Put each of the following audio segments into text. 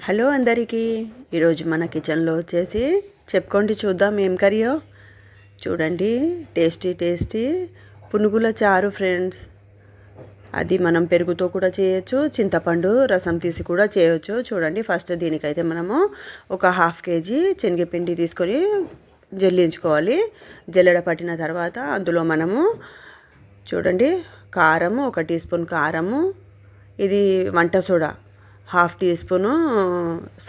Hello అందరికీ. ఈరోజు మన కిచెన్లో వచ్చేసి చెప్పుకోండి చూద్దాం ఏం కర్రీయో చూడండి టేస్టీ టేస్టీ పునుగుల చారు ఫ్రెండ్స్. అది మనం పెరుగుతో కూడా చేయొచ్చు చింతపండు రసం తీసి కూడా చేయొచ్చు. చూడండి ఫస్ట్ దీనికైతే మనము ఒక హాఫ్ కేజీ శనగపిండి తీసుకొని జల్లించుకోవాలి. జల్లెడ పట్టిన తర్వాత అందులో మనము చూడండి కారము ఒక టీ స్పూన్ కారము. ఇది వంట soda. Half teaspoon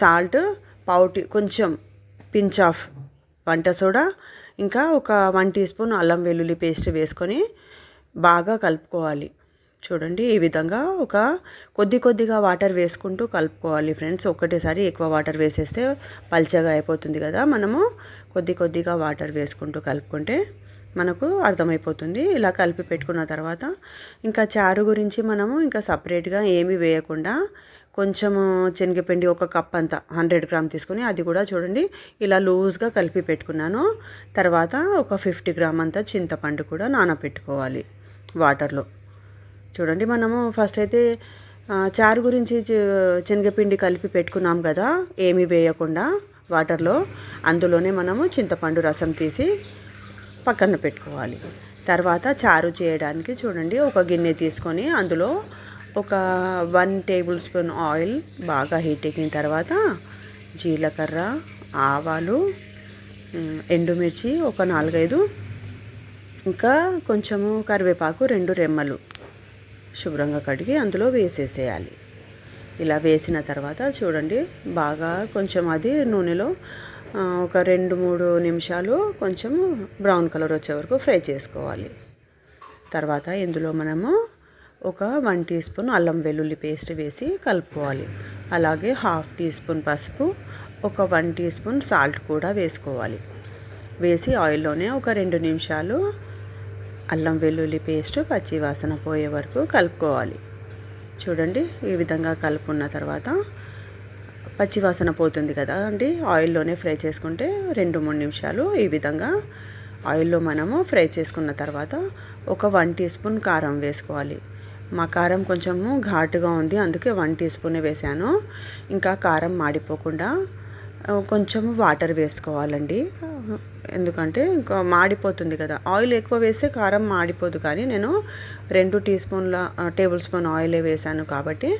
salt పావు టీ కొంచెం పించ్ ఆఫ్ వంట సోడా ఇంకా ఒక వన్ టీ స్పూన్ అల్లం వెల్లుల్లి పేస్ట్ వేసుకొని బాగా కలుపుకోవాలి. చూడండి ఈ విధంగా ఒక కొద్ది కొద్దిగా వాటర్ వేసుకుంటూ కలుపుకోవాలి ఫ్రెండ్స్. ఒక్కటేసారి ఎక్కువ వాటర్ వేసేస్తే పల్చగా అయిపోతుంది కదా. మనము కొద్ది కొద్దిగా వాటర్ వేసుకుంటూ కలుపుకుంటే మనకు అర్థమైపోతుంది. ఇలా కలిపి పెట్టుకున్న తర్వాత ఇంకా చారు గురించి మనము ఇంకా సపరేట్గా ఏమి వేయకుండా కొంచెము శనగపిండి ఒక కప్ అంతా హండ్రెడ్ గ్రామ్ తీసుకొని అది కూడా చూడండి ఇలా లూజ్గా కలిపి పెట్టుకున్నాను. తర్వాత ఒక ఫిఫ్టీ గ్రామ్ అంతా చింతపండు కూడా నానబెట్టుకోవాలి వాటర్లో. చూడండి మనము ఫస్ట్ అయితే చారు గురించి శనగపిండి కలిపి పెట్టుకున్నాం కదా ఏమీ వేయకుండా వాటర్లో. అందులోనే మనము చింతపండు రసం తీసి పక్కన పెట్టుకోవాలి. తర్వాత చారు చేయడానికి చూడండి ఒక గిన్నె తీసుకొని అందులో ఒక వన్ టేబుల్ స్పూన్ ఆయిల్ బాగా హీట్ ఎక్కిన తర్వాత జీలకర్ర ఆవాలు ఎండుమిర్చి ఒక నాలుగైదు. ఇంకా కొంచెము కరివేపాకు రెండు రెమ్మలు శుభ్రంగా కడిగి అందులో వేసేసేయాలి. ఇలా వేసిన తర్వాత చూడండి బాగా కొంచెం అది నూనెలో ఒక రెండు మూడు నిమిషాలు కొంచెం బ్రౌన్ కలర్ వచ్చే వరకు ఫ్రై చేసుకోవాలి. తర్వాత ఇందులో మనము ఒక వన్ టీ స్పూన్ అల్లం వెల్లుల్లి పేస్ట్ వేసి కలుపుకోవాలి. అలాగే హాఫ్ టీ స్పూన్ పసుపు ఒక వన్ టీ స్పూన్ సాల్ట్ కూడా వేసుకోవాలి. వేసి ఆయిల్లోనే ఒక రెండు నిమిషాలు అల్లం వెల్లుల్లి పేస్ట్ పచ్చి వాసన పోయే వరకు కలుపుకోవాలి. చూడండి ఈ విధంగా కలుపుకున్న తర్వాత పచ్చి వాసన పోతుంది కదా అండి. ఆయిల్లోనే ఫ్రై చేసుకుంటే రెండు మూడు నిమిషాలు ఈ విధంగా ఆయిల్లో మనము ఫ్రై చేసుకున్న తర్వాత ఒక వన్ టీ స్పూన్ కారం వేసుకోవాలి. మా కారం కొంచెము ఘాటుగా ఉంది అందుకే వన్ టీ స్పూన్ వేసాను ఇంకా కారం మాడిపోకుండా కొంచెం వాటర్ వేసుకోవాలండి. ఎందుకంటే ఇంకా మాడిపోతుంది కదా. ఆయిల్ ఎక్కువ వేస్తే కారం మాడిపోదు కానీ నేను రెండు టీ స్పూన్ల టేబుల్ స్పూన్ ఆయిలే వేసాను కాబట్టి.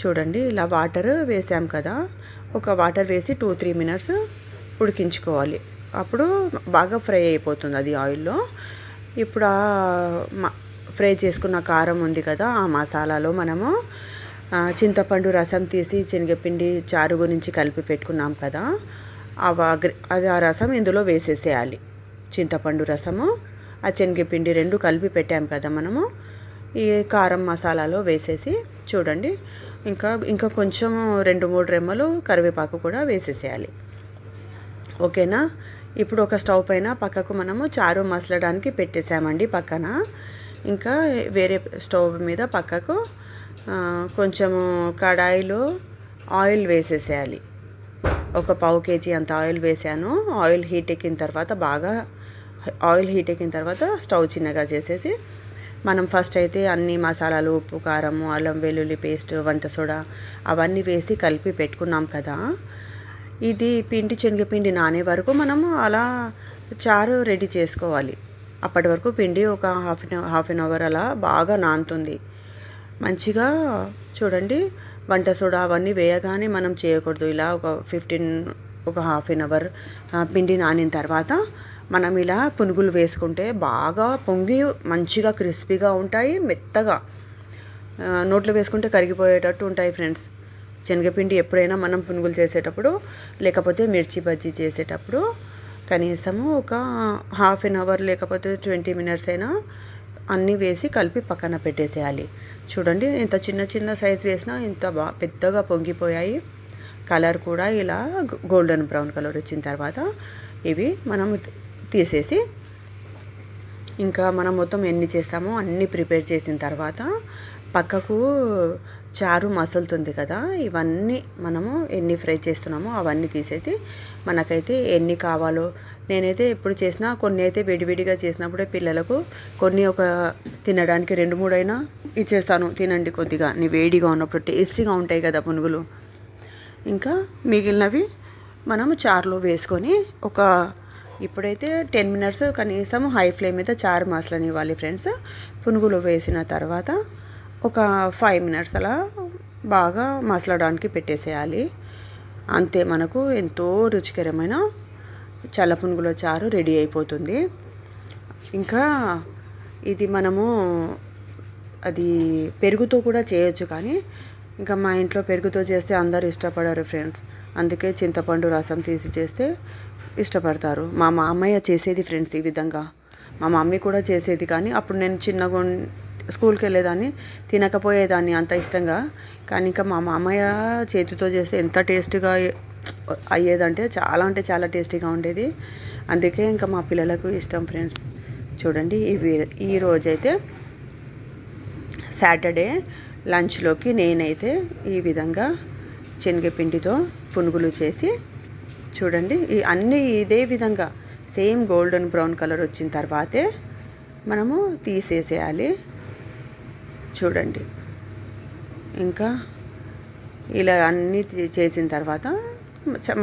చూడండి ఇలా వాటర్ వేసాం కదా. ఒక వాటర్ వేసి టూ త్రీ మినిట్స్ ఉడికించుకోవాలి. అప్పుడు బాగా ఫ్రై అయిపోతుంది అది ఆయిల్లో. ఇప్పుడు ఫ్రై చేసుకున్న కారం ఉంది కదా ఆ మసాలాలో మనము చింతపండు రసం తీసి శనగపిండి చారు గురించి కలిపి పెట్టుకున్నాం కదా అది ఆ రసం ఇందులో వేసేసేయాలి. చింతపండు రసము ఆ శనగపిండి రెండు కలిపి పెట్టాం కదా మనము ఈ కారం మసాలాలో వేసేసి చూడండి ఇంకా ఇంకా కొంచెం రెండు మూడు రెమ్మలు కరివేపాకు కూడా వేసేసేయాలి. ఓకేనా? ఇప్పుడు ఒక స్టవ్ పైన పక్కకు మనము చారు మసలడానికి పెట్టేసామండి పక్కన. ఇంకా వేరే స్టవ్ మీద పక్కకు కొంచెము కడాయిలో ఆయిల్ వేసేసేయాలి. ఒక పావు కేజీ అంత ఆయిల్ వేసాను. ఆయిల్ హీట్ ఎక్కిన తర్వాత బాగా ఆయిల్ హీట్ ఎక్కిన తర్వాత స్టవ్ చిన్నగా చేసేసి మనం ఫస్ట్ అయితే అన్ని మసాలాలు ఉప్పు కారము అల్లం వెల్లుల్లి పేస్ట్ వంట సోడా అవన్నీ వేసి కలిపి పెట్టుకున్నాం కదా. ఇది పిండి శనగపిండి నానే వరకు మనము అలా చారు రెడీ చేసుకోవాలి. అప్పటి వరకు పిండి ఒక హాఫ్ హాఫ్ అన్ అవర్ అలా బాగా నానుతుంది. మంచిగా చూడండి వంట సోడా అవన్నీ వేయగానే మనం చేయకూడదు. ఇలా ఒక ఫిఫ్టీన్ ఒక హాఫ్ అన్ అవర్ పిండి నానిన తర్వాత మనం ఇలా పునుగులు వేసుకుంటే బాగా పొంగి మంచిగా క్రిస్పీగా ఉంటాయి మెత్తగా. నోట్లో వేసుకుంటే కరిగిపోయేటట్టు ఉంటాయి ఫ్రెండ్స్. శనగపిండి ఎప్పుడైనా మనం పునుగులు చేసేటప్పుడు లేకపోతే మిర్చి బజ్జీ చేసేటప్పుడు కనీసము ఒక హాఫ్ అన్ అవర్ లేకపోతే ట్వంటీ మినిట్స్ అయినా అన్నీ వేసి కలిపి పక్కన పెట్టేసేయాలి. చూడండి ఇంత చిన్న చిన్న సైజ్ వేసినా ఇంత బా పెద్దగా పొంగిపోయాయి. కలర్ కూడా ఇలా గోల్డెన్ బ్రౌన్ కలర్ వచ్చిన తర్వాత ఇవి మనం తీసేసి ఇంకా మనం మొత్తం ఎన్ని చేస్తామో అన్నీ ప్రిపేర్ చేసిన తర్వాత పక్కకు చారు మసులుతుంది కదా ఇవన్నీ మనము ఎన్ని ఫ్రై చేస్తున్నామో అవన్నీ తీసేసి మనకైతే ఎన్ని కావాలో నేనైతే ఎప్పుడు చేసినా కొన్ని అయితే విడివిడిగా చేసినప్పుడే పిల్లలకు కొన్ని ఒక తినడానికి రెండు మూడైనా ఇచ్చేస్తాను. తినండి కొద్దిగా నీ వేడిగా ఉన్నప్పుడు టేస్టీగా ఉంటాయి కదా పునుగులు. ఇంకా మిగిలినవి మనము చారులో వేసుకొని ఒక ఇప్పుడైతే టెన్ మినిట్స్ కనీసం హై ఫ్లేమ్ మీద చారు మసలనివ్వాలి ఫ్రెండ్స్. పునుగులు వేసిన తర్వాత ఒక ఫైవ్ మినిట్స్ అలా బాగా మసలడానికి పెట్టేసేయాలి. అంతే మనకు ఎంతో రుచికరమైన చల్లపునుగుల చారు రెడీ అయిపోతుంది. ఇంకా ఇది మనము అది పెరుగుతో కూడా చేయొచ్చు కానీ ఇంకా మా ఇంట్లో పెరుగుతో చేస్తే అందరు ఇష్టపడరు ఫ్రెండ్స్ అందుకే చింతపండు రసం తీసి చేస్తే ఇష్టపడతారు. మా మామయ్య చేసేది ఫ్రెండ్స్ ఈ విధంగా. మా మమ్మీ కూడా చేసేది కానీ అప్పుడు నేను చిన్నగా స్కూల్కి వెళ్ళేదాన్ని తినకపోయేదాన్ని అంత ఇష్టంగా. కానీ ఇంకా మా మామయ్య చేతితో చేస్తే ఎంత టేస్ట్గా అయ్యేదంటే చాలా అంటే చాలా టేస్టీగా ఉండేది. అందుకే ఇంకా మా పిల్లలకు ఇష్టం ఫ్రెండ్స్. చూడండి ఇవి ఈ రోజైతే సాటర్డే లంచ్లోకి నేనైతే ఈ విధంగా శనగపిండితో పునుగులు చేసి చూడండి ఈ అన్నీ ఇదే విధంగా సేమ్ గోల్డెన్ బ్రౌన్ కలర్ వచ్చిన తర్వాతే మనము తీసేసేయాలి. చూడండి. ఇంకా ఇలా అన్నీ చేసిన తర్వాత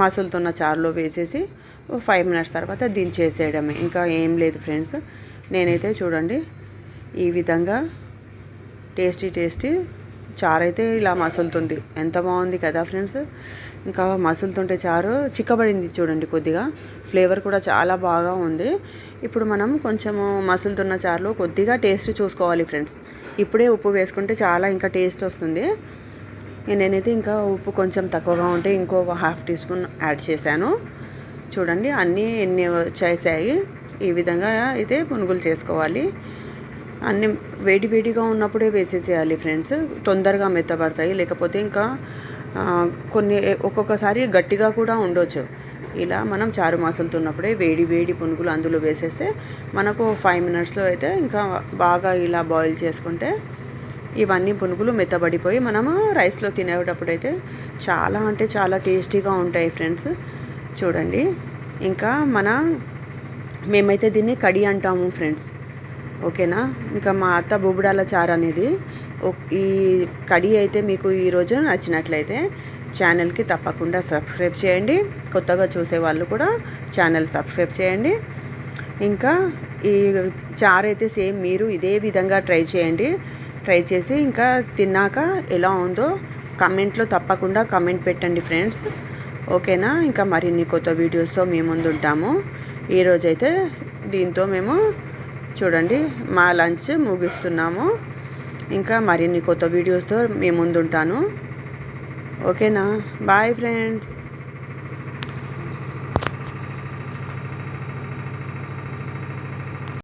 మసులుతున్న చారులో వేసేసి ఫైవ్ మినిట్స్ తర్వాత దించేసేయడమే. ఇంకా ఏం లేదు ఫ్రెండ్స్. నేనైతే చూడండి ఈ విధంగా టేస్టీ టేస్టీ చారు అయితే ఇలా మసులుతుంది. ఎంత బాగుంది కదా ఫ్రెండ్స్? ఇంకా మసులుతుంటే చారు చిక్కబడింది చూడండి కొద్దిగా. ఫ్లేవర్ కూడా చాలా బాగా ఉంది. ఇప్పుడు మనం కొంచెము మసులుతున్న చారులో కొద్దిగా టేస్ట్ చూసుకోవాలి ఫ్రెండ్స్. ఇప్పుడే ఉప్పు వేసుకుంటే చాలా ఇంకా టేస్ట్ వస్తుంది. నేనైతే ఇంకా ఉప్పు కొంచెం తక్కువగా ఉంటే ఇంకో హాఫ్ టీ స్పూన్ యాడ్ చేశాను. చూడండి అన్నీ ఎన్ని వచ్చేసాయి. ఈ విధంగా అయితే పునుగులు చేసుకోవాలి. అన్ని వేడి వేడిగా ఉన్నప్పుడే వేసేసేయాలి ఫ్రెండ్స్ తొందరగా మెత్తబడతాయి. లేకపోతే ఇంకా కొన్ని ఒక్కొక్కసారి గట్టిగా కూడా ఉండొచ్చు. ఇలా మనం చారు మసులుతున్నప్పుడే వేడి వేడి పునుగులు అందులో వేసేస్తే మనకు ఫైవ్ మినిట్స్లో అయితే ఇంకా బాగా ఇలా బాయిల్ చేసుకుంటే ఇవన్నీ పునుగులు మెత్తబడిపోయి మనము రైస్లో తినేటప్పుడు అయితే చాలా అంటే చాలా టేస్టీగా ఉంటాయి ఫ్రెండ్స్ చూడండి. ఇంకా మన మేమైతే దీన్ని కడి అంటాము ఫ్రెండ్స్ ఓకేనా? ఇంకా మా అత్త బొబుడాల చారు అనేది ఈ కడి అయితే మీకు ఈరోజు నచ్చినట్లయితే ఛానల్కి తప్పకుండా సబ్స్క్రైబ్ చేయండి. కొత్తగా చూసే వాళ్ళు కూడా ఛానల్ సబ్స్క్రైబ్ చేయండి. ఇంకా ఈ చారు అయితే సేమ్ మీరు ఇదే విధంగా ట్రై చేయండి. ట్రై చేసి ఇంకా తిన్నాక ఎలా ఉందో కమెంట్లో తప్పకుండా కమెంట్ పెట్టండి ఫ్రెండ్స్. ఓకేనా? ఇంకా మరిన్ని కొత్త వీడియోస్తో మేము ముందు ఉంటాము ఈరోజైతే దీంతో మేము చూడండి మా లంచ్ ముగిస్తున్నాము. ఇంకా మరిన్ని కొత్త వీడియోస్తో మీ ముందుంటాను. ఓకేనా? Bye friends.